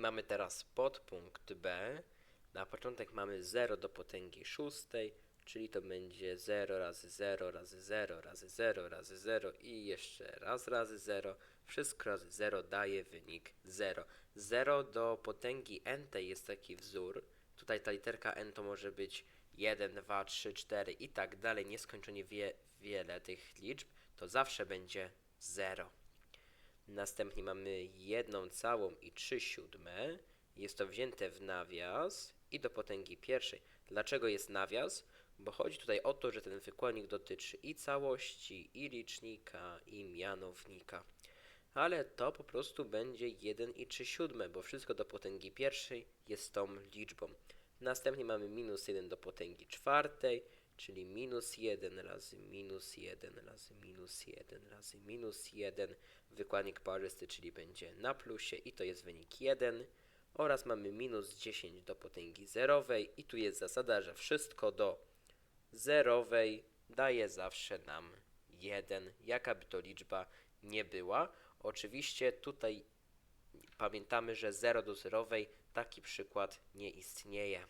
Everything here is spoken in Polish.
mamy teraz podpunkt B. Na początek mamy 0 do potęgi szóstej, czyli to będzie 0 razy 0 razy 0 razy 0 razy 0 i jeszcze raz razy 0. Wszystko razy 0 daje wynik 0. 0 do potęgi n jest taki wzór. Tutaj ta literka n to może być 1, 2, 3, 4 i tak dalej, nieskończenie wie, wiele tych liczb, to zawsze będzie 0. Następnie mamy jedną całą i 3 siódme. Jest to wzięte w nawias i do potęgi pierwszej. Dlaczego jest nawias? Bo chodzi tutaj o to, że ten wykładnik dotyczy i całości, i licznika, i mianownika. Ale to po prostu będzie 1 i 3 siódme, bo wszystko do potęgi pierwszej jest tą liczbą. Następnie mamy minus 1 do potęgi czwartej, czyli minus 1 razy minus 1 razy minus 1 razy minus 1. Wykładnik parzysty, czyli będzie na plusie i to jest wynik 1. Oraz mamy minus 10 do potęgi zerowej i tu jest zasada, że wszystko do zerowej daje zawsze nam 1, jaka by to liczba nie była. Oczywiście tutaj pamiętamy, że 0 do zerowej taki przykład nie istnieje.